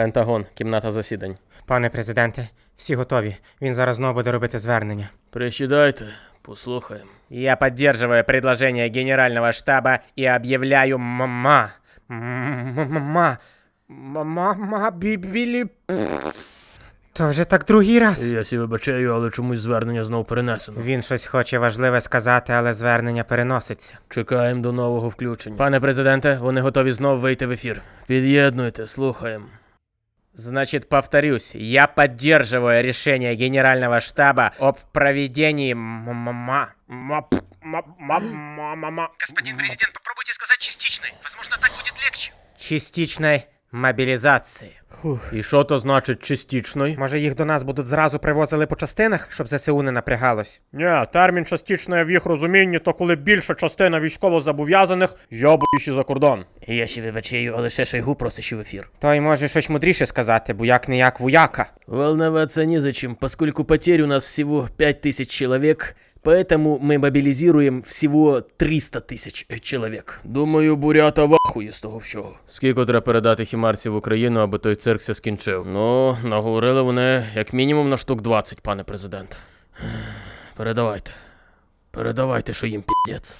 Пентагон, кімната засідань. Пане президенте, всі готові. Він зараз знову буде робити звернення. Присідайте, послухаємо. Я поддерживаю предложение генерального штаба и объявляю мама. Мама. Мама бібілі. То вже так другий раз. Я сі вибачаю, але чомусь звернення знов перенесено. Він щось хоче важливе сказати, але звернення переноситься. Чекаємо до нового включення. Пане президенте, вони готові знов вийти в ефір. Під'єднуйте, слухаємо. Значит, повторюсь, я поддерживаю решение генерального штаба об проведении мама. Господин президент, попробуйте сказать частичной. Возможно, так будет легче. Частичной мобілізації. І що то значить частічний? Може, їх до нас будуть зразу привозили по частинах, щоб ЗСУ не напрягалось? Ні, термін частічної в їх розумінні, то коли більша частина військовозобов'язаних йобуючи за кордон. Я ще вибачаю, але ще Шойгу просить в ефір. Той може щось мудріше сказати, бо як не як вояка. Волноваться незачем, поскольку потерь у нас всего 5000 человек, поэтому мы мобилизируем всего 300 тысяч э, человек. Думаю, бурята вахує з того всього. Скільки треба передати хімарців в Україну, аби той цирк ся скінчив? Ну, наговорили вони як мінімум на штук 20, пане президент. Передавайте. Передавайте, що їм піздець.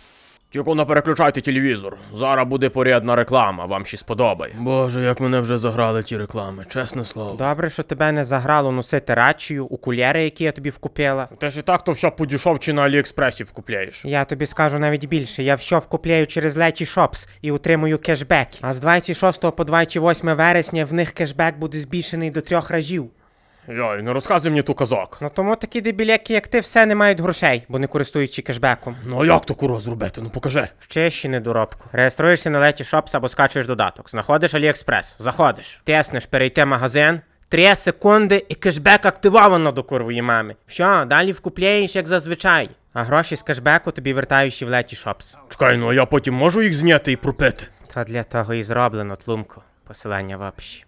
Тільки не переключайте телевізор. Зараз буде порядна реклама, вам ще сподобає. Боже, як мене вже заграли ті реклами, чесне слово. Добре, що тебе не заграло носити рачію, окуляри, які я тобі вкупила. Ти ж і так то все по дешевчі на Аліекспресі вкупляєш. Я тобі скажу навіть більше. Я все вкупляю через Лечі Шопс і отримую кешбек. А з 26 по 28 вересня в них кешбек буде збільшений до трьох разів. Йой, не розказуй мені ту казок. Ну тому такі дебіляки, як ти, все не мають грошей, бо не користуючи кешбеком. Ну а як то куро зробити? Ну покажи. Вчиш ще недоробку. Реєструєшся на Леті Шопс або скачуєш додаток. Знаходиш Аліекспрес, заходиш, тиснеш перейти магазин. Три секунди і кешбек активовано до курвої мами. Що, далі вкупляєш, як зазвичай. А гроші з кешбеку тобі вертають в Леті Шопс. Чекай, ну а я потім можу їх зняти і пропити. То для того і зроблено, тлумку. Посилання в описі.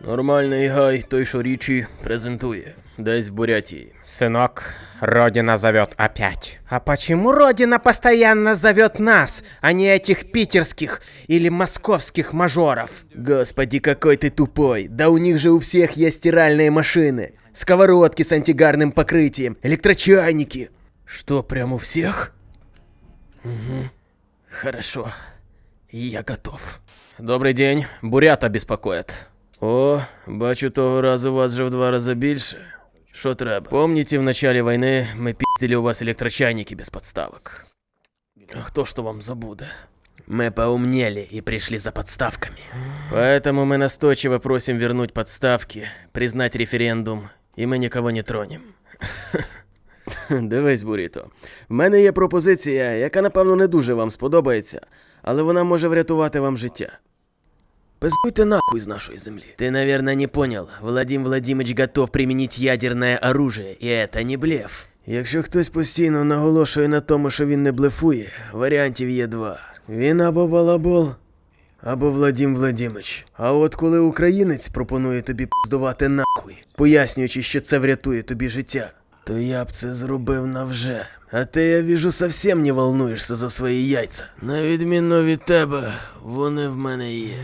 Нормальний гай, той, що річі, презентує. Десь в Бурятії. Сынок, Родина зовет опять. А почему Родина постоянно зовет нас, а не этих питерских или московских мажоров? Господи, какой ты тупой. Да у них же у всех есть стиральные машины. Сковородки с антигарным покрытием, электрочайники. Что, прямо у всех? Хорошо. Я готов. Добрий день, бурята беспокоит. О, бачу, того разу вас же в два рази більше. Що треба? Помните, в начале войны мы пиздили у вас электрочайники без подставок. А кто что вам забуде? Мы поумнели и пришли за подставками. Поэтому мы настойчиво просим вернуть подставки, признать референдум, и мы никого не тронем. Дивись, Буріто. В мене є пропозиція, яка, напевно, не дуже вам сподобається, але вона може врятувати вам життя. Пиздуйте нахуй з нашої землі. Ты, наверное, не понял. Владимир Владимирович готов применить ядерное оружие, и это не блеф. Якщо хтось постійно наголошує на тому, що він не блефує, варіантів є два. Він або балабол, або Владім Владимирович. А от коли українець пропонує тобі пиздувати нахуй, пояснюючи, що це врятує тобі життя, то я б це зробив навже. А ти, я віжу, совсем не волнуєшся за свої яйця. На відміну від тебе, вони в мене є.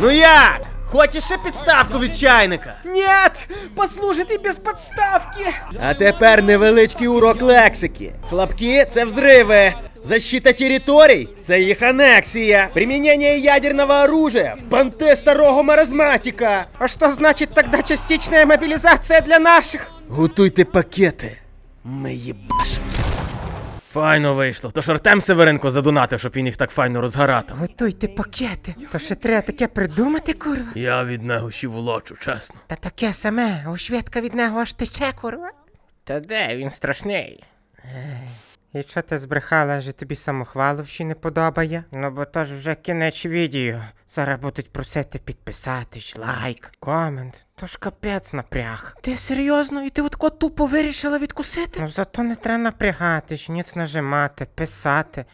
Ну як? Хочеш ще підставку від чайника? Нет! Послужите без подставки! А тепер невеличкий урок лексики. Хлопки це взриви. Защита територій це їх анексія. Примінення ядерного оружия. Понти старого маразматика. А что значит тогда частичная мобилизация для наших? Готуйте пакети. Ми їбашимо. Файно вийшло. Тож Артем Северенко задонатив, щоб він їх так файно розгаратав. Готуйте пакети. То ще треба таке придумати, курва. Я від нього ще волочу, чесно. Та таке саме, у швидка від нього аж тече, курва. Та де він страшний. І що ти збрехала, що тобі самохвалу ще не подобає? Ну бо то ж вже кінець відео. Зараз будуть просити підписатись, лайк, комент. То ж капець напряг. Ти серйозно? І ти отко тупо вирішила відкусити? Ну зато не треба напрягатись, ніц нажимати, писати.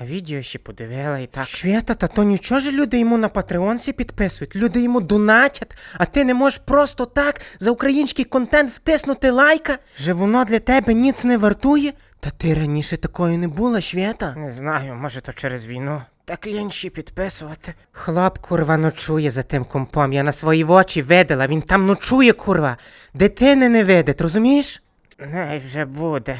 А відео ще подивила і так. Швета, та то нічого ж люди йому на Патреонсі підписують, люди йому донатять, а ти не можеш просто так за український контент втиснути лайка? Же воно для тебе ніц не вартує? Та ти раніше такою не була, Швета? Не знаю, може то через війну. Так лінші підписувати. Хлоп, курва, ночує за тим компом. Я на свої очі видала, він там ночує, курва. Дитини не видить, розумієш? Не, вже буде.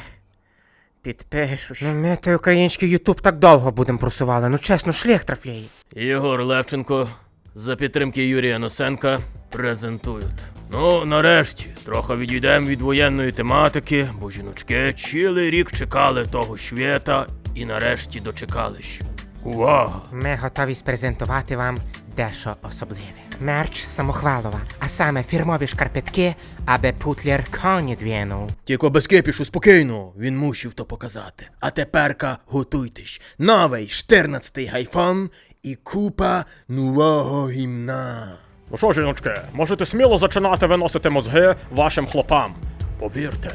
Підпишусь. Ну, ми той український ютуб так довго будемо просували. Ну чесно, шлях трафляє. Ігор Левченко за підтримки Юрія Носенка презентують. Ну, нарешті, трохи відійдемо від воєнної тематики, бо жіночки цілий рік чекали того свята і нарешті дочекались. Увага! Ми готові спрезентувати вам дещо особливе. Мерч самохвалова, а саме фірмові шкарпетки, аби путлер коні двінув. Тільки без кипішу, спокійно, він мусив то показати. А теперка готуйтесь. Новий 14-й гайфон і купа нового гімна. Ну що, жіночки, можете сміло зачинати виносити мозги вашим хлопам. Повірте,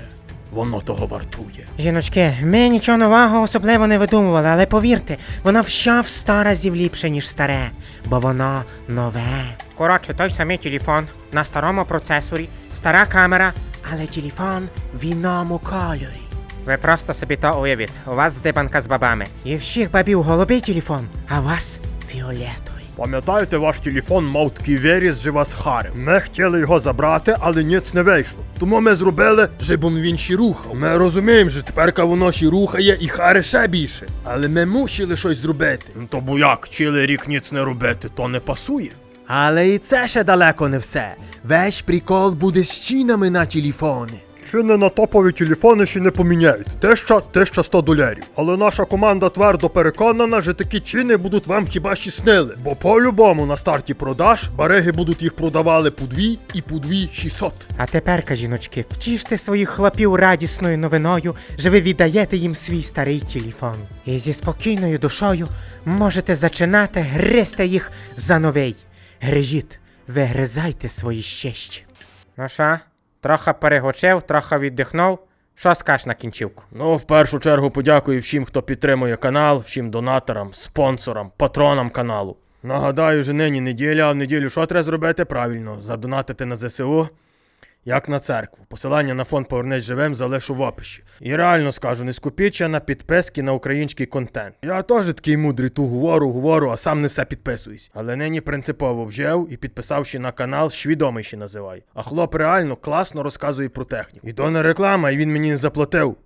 воно того вартує. Жіночки, ми нічого нового особливо не видумували, але повірте, воно все в сто разів ліпше, ніж старе, бо воно нове. Коротше, той самий телефон на старому процесорі, стара камера, але телефон в іному кольорі. Ви просто собі то уявіть, у вас здибанка з бабами. І всіх бабів голубий телефон, а у вас фіолетовий. Пам'ятаєте, ваш телефон мав такий виріз же вас харив. Ми хотіли його забрати, але ніц не вийшло. Тому ми зробили, щоб він ще рухав. Ми розуміємо, що тепер воно ще рухає і харе ще більше. Але ми мусили щось зробити. Ну то бо як, цілий рік ніц не робити, то не пасує. Але і це ще далеко не все. Весь прикол буде з чинами на телефони. Чини на топові телефони ще не поміняють. Тисяча, тисяча сто долярів. Але наша команда твердо переконана, що такі чини будуть вам хіба ще снили. Бо по-любому на старті продаж бариги будуть їх продавали по дві і по дві 600. А тепер, жіночки, втіште своїх хлопів радісною новиною, що ви віддаєте їм свій старий телефон. І зі спокійною душою можете зачинати гризти їх за новий. Грижіть, вигризайте свої щещі. Ну що, трохи перегочив, трохи віддихнув. Що скажеш на кінчівку? Ну, в першу чергу подякую всім, хто підтримує канал, всім донаторам, спонсорам, патронам каналу. Нагадаю, вже нині неділя, а в неділю що треба зробити? Правильно, задонатити на ЗСУ, як на церкву. Посилання на фонд Повернись живим залишу в описі. І реально скажу, не скупіча на підписки на український контент. Я теж такий мудрий ту говорю, говорю, а сам не все підписуюсь. Але нині принципово вжив і підписавши на канал, свідомий ще називай. А хлоп реально класно розказує про техніку. І то не реклама, і він мені не заплатив.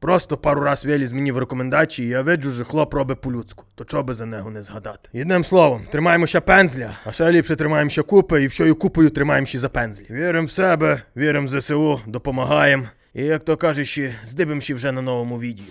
Просто пару раз виліз мені в рекомендації, і я виджу, що хлоп робить по-людську. То чого би за нього не згадати? Єдним словом, тримаємо ще пензля, а ще ліпше тримаємо ще купи, і всьою купою тримаємо ще за пензлі. Віримо в себе, віримо в ЗСУ, допомагаємо. І як то кажуть, ще здибимо ще вже на новому відео.